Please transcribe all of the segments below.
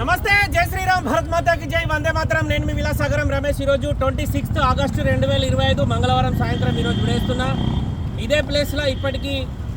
నమస్తే జై శ్రీరామ్ భరత్ మాతాకి జై వందే మాత్రం. నేను మీ విలాసాగరం రమేష్. ఈరోజు ట్వంటీ సిక్స్త్ ఆగస్టు రెండు వేల ఇరవై ఐదు మంగళవారం సాయంత్రం ఈరోజు విడేస్తున్నా. ఇదే ప్లేస్లో ఇప్పటికీ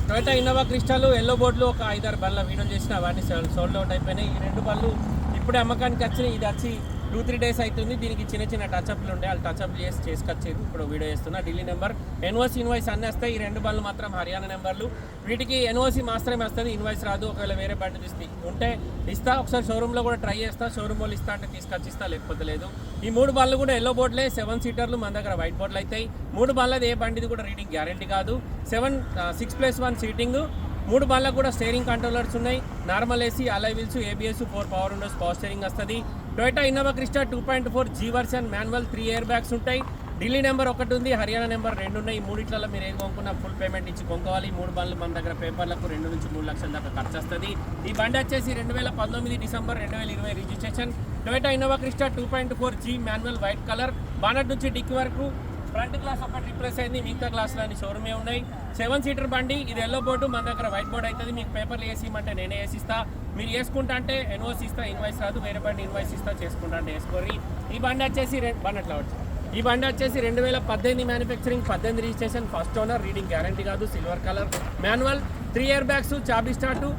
టొయోటా ఇన్నోవా క్రిస్టాలు ఎల్లో బోర్డులు ఒక ఐదారు బళ్ళ వీడియో చేసిన అవన్నీ సోల్డ్ అవుట్ అయిపోయినాయి. ఈ రెండు బళ్ళు ఇప్పుడే అమ్మకానికి వచ్చినాయి. ఇది వచ్చి టూ త్రీ డేస్ అవుతుంది దీనికి చిన్న చిన్న టచ్అప్లు ఉండే. వాళ్ళు టచ్అప్ చేసి చేసుకొచ్చేది ఇప్పుడు వీడియో చేస్తున్నా. ఢిల్లీ నెంబర్. ఎన్ఓసి ఇన్వాయిస్ అన్నీ వస్తాయి. ఈ రెండు బళ్ళు మాత్రం హర్యానా నెంబర్లు. వీటికి ఎన్ఓసి మాత్రమే వస్తుంది. ఇన్వాయిస్ రాదు. ఒకవేళ వేరే బండి తీస్తే ఉంటే ఇస్తా. ఒకసారి షోరూంలో కూడా ట్రై చేస్తా. షోరూమ్ వాళ్ళు ఇస్తా అంటే తీసుకొచ్చి ఇస్తా లేకపోతే లేదు. ఈ మూడు బళ్ళు కూడా ఎల్లో బోర్డులే సెవెన్ సీటర్లు మన దగ్గర వైట్ బోర్డులు అవుతాయి మూడు బళ్ళది ఏ బండిది కూడా రీడింగ్ గ్యారంటీ కాదు. Seven six plus one seating మూడు బళ్ళకు కూడా స్టేరింగ్ కంట్రోలర్స్ ఉన్నాయి. Normal AC alloy wheels ABS four power windows power steering వస్తుంది. Toyota Innova Crysta two point four G version manual three air bags ఉంటాయి. Delhi number ఒకటి ఉంది Haryana number రెండు ఉన్నాయి. మూడిట్లలో మీరు ఏది కొనుక్కున్నా ఫుల్ పేమెంట్ ఇచ్చి కొనుక్కోవాలి. ఈ మూడు బండ్లు మన దగ్గర పేపర్లకు రెండు నుంచి మూడు లక్షల దాకా ఖర్చు వస్తుంది. ఈ బండి వచ్చేసి రెండు వేల పంతొమ్మిది డిసెంబర్ రెండు వేల ఇరవై registration. Toyota Innova Crysta two point four G manual white colour bonnet నుంచి డిక్కి వరకు ఫ్రంట్ గ్లాస్ ఒకటి రిప్లేస్ అయింది మిగతా గ్లాసులు అన్ని షోరూమే ఉన్నాయి. సెవెన్ సీటర్ బండి ఇది ఎల్లో బోర్డు మన దగ్గర వైట్ బోర్డు అవుతుంది మీకు పేపర్లు వేసి ఇమ్మంటే నేనే వేసిస్తా మీరు వేసుకుంటా అంటే ఎన్ఓస్ ఇస్తా ఇన్వాయిస్ రాదు. వేరే బండి ఇన్వాయిస్ ఇస్తా చేసుకుంటా అంటే వేసుకోరి ఈ బండి వచ్చేసి రెండు బండి అట్లా వచ్చి? ఈ బండి వచ్చేసి రెండు వేల పద్దెనిమిది మ్యానుఫ్యాక్చరింగ్ పద్దెనిమిది registration first owner reading guarantee కాదు silver colour manual three air bags చాబీ start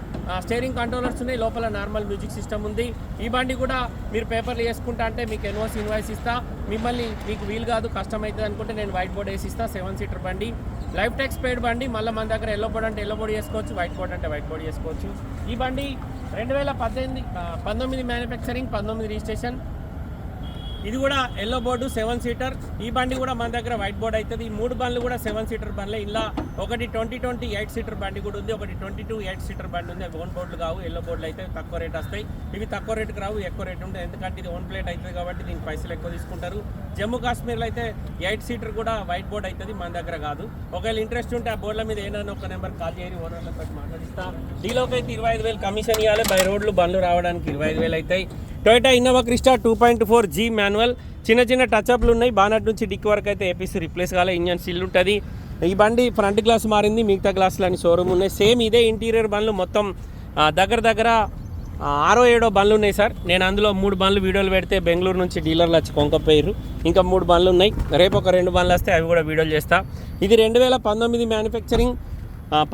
steering controllers ఉన్నాయి. లోపల నార్మల్ మ్యూజిక్ సిస్టమ్ ఉంది. ఈ బండి కూడా మీరు పేపర్లు వేసుకుంటా అంటే మీకు ఎన్ఓసి ఇన్వాయిస్ ఇస్తా. మిమ్మల్ని మీకు వీలు కాదు కష్టం అవుతుంది అనుకుంటే నేను వైట్ బోర్డ్ వేసి ఇస్తా. సెవెన్ సీటర్ బండి. లైఫ్ టెక్స్ పేడ్ బండి మళ్ళీ మన దగ్గర ఎల్లో బోర్డ్ అంటే ఎల్లో బోర్డ్ చేసుకోవచ్చు వైట్ బోర్డ్ అంటే వైట్ బోర్డ్ చేసుకోవచ్చు ఈ బండి రెండు వేల పద్దెనిమిది పంతొమ్మిది మ్యానుఫ్యాక్చరింగ్ పంతొమ్మిది రిజిస్ట్రేషన్ ఇది కూడా ఎల్లో బోర్డు సెవెన్ సీటర్ ఈ బండి కూడా మన దగ్గర వైట్ బోర్డు అవుతుంది. ఈ మూడు బండ్లు కూడా సెవెన్ సీటర్ బండ్లే. ఇలా ఒకటి ట్వంటీ ట్వంటీ ఎయిట్ సీటర్ బండి కూడా ఉంది. ఒకటి ట్వంటీ టూ ఎయిట్ సీటర్ బండి ఉంది. అవి ఓన్ బోర్డులు కావు. ఎల్లో బోర్డులు అయితే తక్కువ రేట్ వస్తాయి. ఇవి తక్కువ రేటుకి రావు ఎక్కువ రేట్ ఉంటుంది ఎందుకంటే ఇది ఓన్ ప్లేట్ అవుతుంది కాబట్టి దీనికి పైసలు ఎక్కువ తీసుకుంటారు. జమ్మూ కాశ్మీర్లో అయితే ఎయిట్ సీటర్ కూడా వైట్ బోర్డ్ అవుతుంది. మన దగ్గర కాదు. ఒకవేళ ఇంట్రెస్ట్ ఉంటే ఆ బోర్డుల మీద ఏదైనా ఒక నెంబర్ కాల్ చేయని ఓనర్లతో మాట్లాడిస్తా. డీలోకి అయితే ఇరవై ఐదు వేలు కమిషన్ ఇవ్వాలి బై రోడ్లు బండ్లు రావడానికి ఇరవై ఐదు వేలు అవుతాయి. Toyota Innova Crysta two point four G manual. చిన్న చిన్న టచ్అప్లు ఉన్నాయి. బానట్ నుంచి డిక్ వరకు అయితే ఏపీసీ రిప్లేస్ కాలే. ఇంజన్ సిల్ ఉంటుంది. ఈ బండి ఫ్రంట్ గ్లాస్ మారింది. మిగతా గ్లాసులు అని షోరూమ్ ఉన్నాయి. సేమ్ ఇదే ఇంటీరియర్ బండ్లు మొత్తం దగ్గర దగ్గర ఆరో ఏడో బండ్లు ఉన్నాయి సార్. నేను అందులో మూడు బండ్లు వీడియోలు పెడితే బెంగళూరు నుంచి డీలర్లు వచ్చి కొంకపోయారు ఇంకా మూడు బండ్లు ఉన్నాయి. రేపు ఒక రెండు బండ్లు వస్తే అవి కూడా వీడియోలు చేస్తా. ఇది రెండు వేల పంతొమ్మిది మ్యానుఫ్యాక్చరింగ్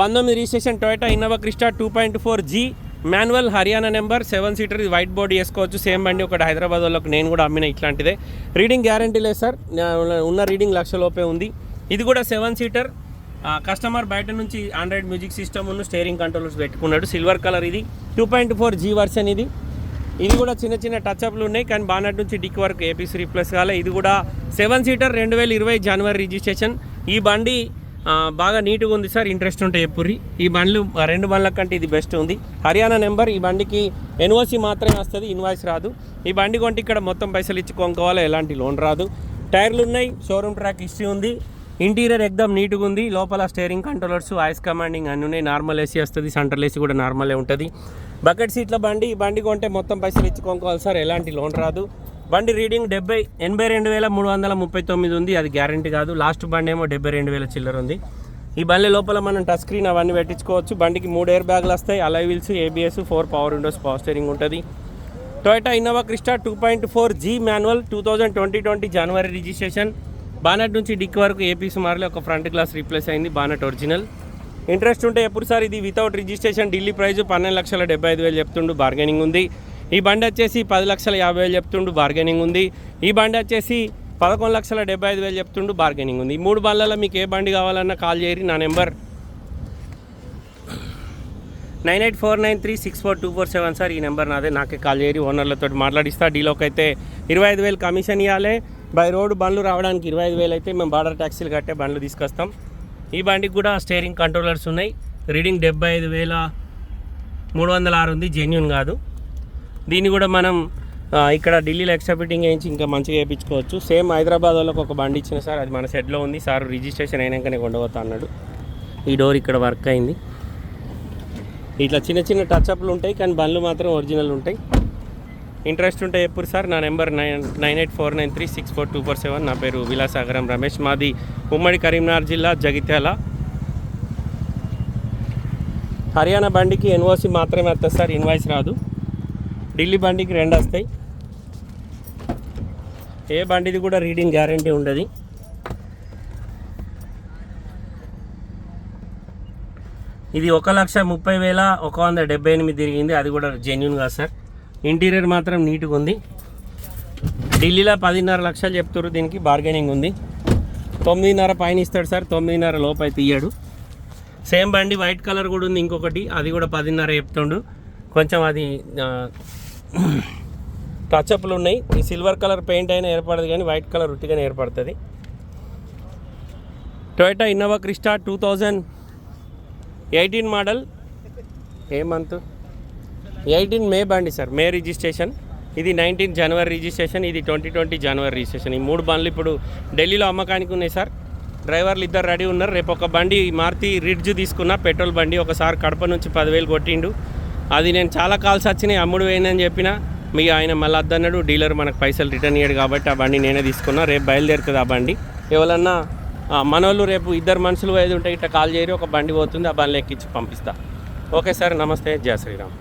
పంతొమ్మిది registration Toyota Innova Crysta two point four G. Manual Haryana number seven seater ఇది వైట్ బోర్డ్ చేసుకోవచ్చు సేమ్ బండి ఒకటి హైదరాబాద్ వాళ్ళకి నేను కూడా అమ్మిన ఇట్లాంటిదే. రీడింగ్ గ్యారంటీ లేదు సార్. ఉన్న రీడింగ్ లక్ష లోపే ఉంది. ఇది కూడా సెవెన్ సీటర్ కస్టమర్ బయట నుంచి ఆండ్రాయిడ్ మ్యూజిక్ సిస్టమ్ ఉన్న స్టేరింగ్ కంట్రోల్స్ పెట్టుకున్నాడు. సిల్వర్ కలర్ ఇది. Two point four G version ఇది. ఇది కూడా చిన్న చిన్న టచ్అప్లు ఉన్నాయి. కానీ బానట్ నుంచి డిక్ వరకు ఏపీసీ రీప్లేస్ కాలే. ఇది కూడా సెవెన్ సీటర్ రెండు వేల ఇరవై జనవరి రిజిస్ట్రేషన్ ఈ బండి బాగా నీట్గా ఉంది సార్ ఇంట్రెస్ట్ ఉంటే ఎప్పురి ఈ బండ్లు రెండు బండ్ల కంటే ఇది బెస్ట్ ఉంది. హర్యానా నెంబర్ ఈ బండికి ఎన్ఓసి మాత్రమే వస్తుంది ఇన్వాయిస్ రాదు. ఈ బండి కొంటే ఇక్కడ మొత్తం పైసలు ఇచ్చి కొనుక్కోవాలి ఎలాంటి లోన్ రాదు. టైర్లు ఉన్నాయి షోరూమ్ ట్రాక్ హిస్టరీ ఉంది. ఇంటీరియర్ ఎక్దమ్ నీట్గా ఉంది లోపల స్టేరింగ్ కంట్రోలర్స్ వాయిస్ కమాండింగ్ అన్నీ ఉన్నాయి. నార్మల్ ఏసీ వస్తుంది సెంట్రల్ ఏసీ కూడా నార్మలే ఉంటుంది. బకెట్ సీట్ల బండి ఈ బండి కొంటే మొత్తం పైసలు ఇచ్చి కొనుక్కోవాలి సార్ ఎలాంటి లోన్ రాదు. బండి రీడింగ్ డెబ్బై ఎనభై రెండు వేల మూడు వందల ముప్పై తొమ్మిది ఉంది. అది గ్యారంటీ కాదు. లాస్ట్ బండి ఏమో డెబ్బై రెండు వేల చిల్లర ఉంది. ఈ బండి లోపల మనం టచ్ స్క్రీన్ అవన్నీ పెట్టించుకోవచ్చు. బండికి మూడు ఎయిర్ బ్యాగ్లు వస్తాయి. Alloy wheels ABS four power windows power steering ఉంటుంది Toyota Innova Crysta two point four G manual two thousand twenty twenty జనవరి రిజిస్ట్రేషన్ బానట్ నుంచి డిక్ వరకు ఏపీ సుమారులో ఒక ఫ్రంట్ గ్లాస్ రీప్లేస్ అయింది. బానట్ ఒరిజినల్ ఇంట్రెస్ట్ ఉంటే ఎప్పుడు సార్ ఇది without registration Delhi price పన్నెండు లక్షల డెబ్బై ఐదు వేలు చెప్తుండు. బార్గెనింగ్ ఉంది. ఈ బండి వచ్చేసి పది లక్షల యాభై వేలు చెప్తుండు బార్గెనింగ్ ఉంది. ఈ బండి వచ్చేసి పదకొండు లక్షల డెబ్బై ఐదు వేలు చెప్తుండు బార్గెనింగ్ ఉంది. ఈ మూడు బండ్లలో మీకు ఏ బండి కావాలన్నా కాల్ చేయరు నా number. Nine eight four nine three six four two four seven sir ఈ నెంబర్ నాదే నాకే కాల్ చేయరి ఓనర్లతో మాట్లాడిస్తా డీలోకి అయితే ఇరవై ఐదు వేలు కమిషన్ ఇవ్వాలి బై రోడ్ బండ్లు రావడానికి ఇరవై ఐదు వేలు అయితే మేము బార్డర్ ట్యాక్సీలు కట్టే బండ్లు తీసుకొస్తాం. ఈ బండికి కూడా స్టేరింగ్ కంట్రోలర్స్ ఉన్నాయి. రీడింగ్ డెబ్బై ఐదు వేల మూడు వందల ఆరు ఉంది జెన్యున్ కాదు. దీన్ని కూడా మనం ఇక్కడ ఢిల్లీలో ఎక్స్ట్రా ఫిట్టింగ్ వేయించి ఇంకా మంచిగా వేయించుకోవచ్చు సేమ్ హైదరాబాద్ వాళ్ళకి ఒక బండి ఇచ్చిన సార్ అది మన సెట్లో ఉంది. సార్ రిజిస్ట్రేషన్ అయినాకనే కొండవతా అన్నాడు. ఈ డోర్ ఇక్కడ వర్క్ అయింది. ఇట్లా చిన్న చిన్న టచ్అప్లు ఉంటాయి కానీ బండ్లు మాత్రం ఒరిజినల్ ఉంటాయి. ఇంట్రెస్ట్ ఉంటే ఎప్పుడు సార్. నా number nine nine eight four nine three six four two four seven నా పేరు విలాసాగరం రమేష్. మాది ఉమ్మడి కరీంనగర్ జిల్లా జగిత్యాల. హర్యానా బండికి ఎన్ఓసి మాత్రమే వస్తుంది సార్. ఇన్వాయిస్ రాదు. ఢిల్లీ బండికి రెండు వస్తాయి. ఏ బండిది కూడా రీడింగ్ గ్యారంటీ ఉండదు. ఇది ఒక లక్ష ముప్పై వేల ఒక వంద డెబ్బై ఎనిమిది తిరిగింది. అది కూడా జెన్యున్ కాదు సార్. ఇంటీరియర్ మాత్రం నీట్గా ఉంది. ఢిల్లీలో పదిన్నర లక్షలు చెప్తారు దీనికి బార్గెనింగ్ ఉంది. తొమ్మిదిన్నర పైన ఇస్తాడు సార్. తొమ్మిదిన్నర లోపు అయితే ఇయ్యాడు. సేమ్ బండి వైట్ కలర్ కూడా ఉంది ఇంకొకటి. అది కూడా పదిన్నర చెప్తుండు. కొంచెం అది టచ్అప్లు ఉన్నాయి. ఈ సిల్వర్ కలర్ పెయింట్ అయినా ఏర్పడదు కానీ వైట్ కలర్ ఉట్టిగానే ఏర్పడుతుంది. Toyota Innova Crysta two thousand eighteen model. ఏ మంత్? ఎయిటీన్ మే బండి సార్ మే రిజిస్ట్రేషన్. ఇది నైన్టీన్ జనవరి రిజిస్ట్రేషన్ ఇది ట్వంటీ ట్వంటీ జనవరి రిజిస్ట్రేషన్. ఈ మూడు బండ్లు ఇప్పుడు ఢిల్లీలో అమ్మకానికి ఉన్నాయి సార్. డ్రైవర్లు ఇద్దరు రెడీ ఉన్నారు. రేపు ఒక బండి మారుతి రిడ్జ్ తీసుకున్న పెట్రోల్ బండి ఒకసారి కడప నుంచి పదివేలు కొట్టిండు. అది నేను చాలా కాల్స్ వచ్చినాయి అమ్ముడు వేయనని చెప్పిన. మీ ఆయన మళ్ళీ అద్దన్నాడు డీలర్ మనకు పైసలు రిటర్న్ ఇయ్యాడు కాబట్టి ఆ బండి నేనే తీసుకున్నా రేపు బయలుదేరుతుంది ఆ బండి. ఎవరన్నా మనోళ్ళు రేపు ఇద్దరు మనుషులు ఏది ఉంటే ఇట్లా కాల్ చేయరు ఒక బండి పోతుంది ఆ బండి ఎక్కించి పంపిస్తా. ఓకే సార్ నమస్తే జయ శ్రీరామ్.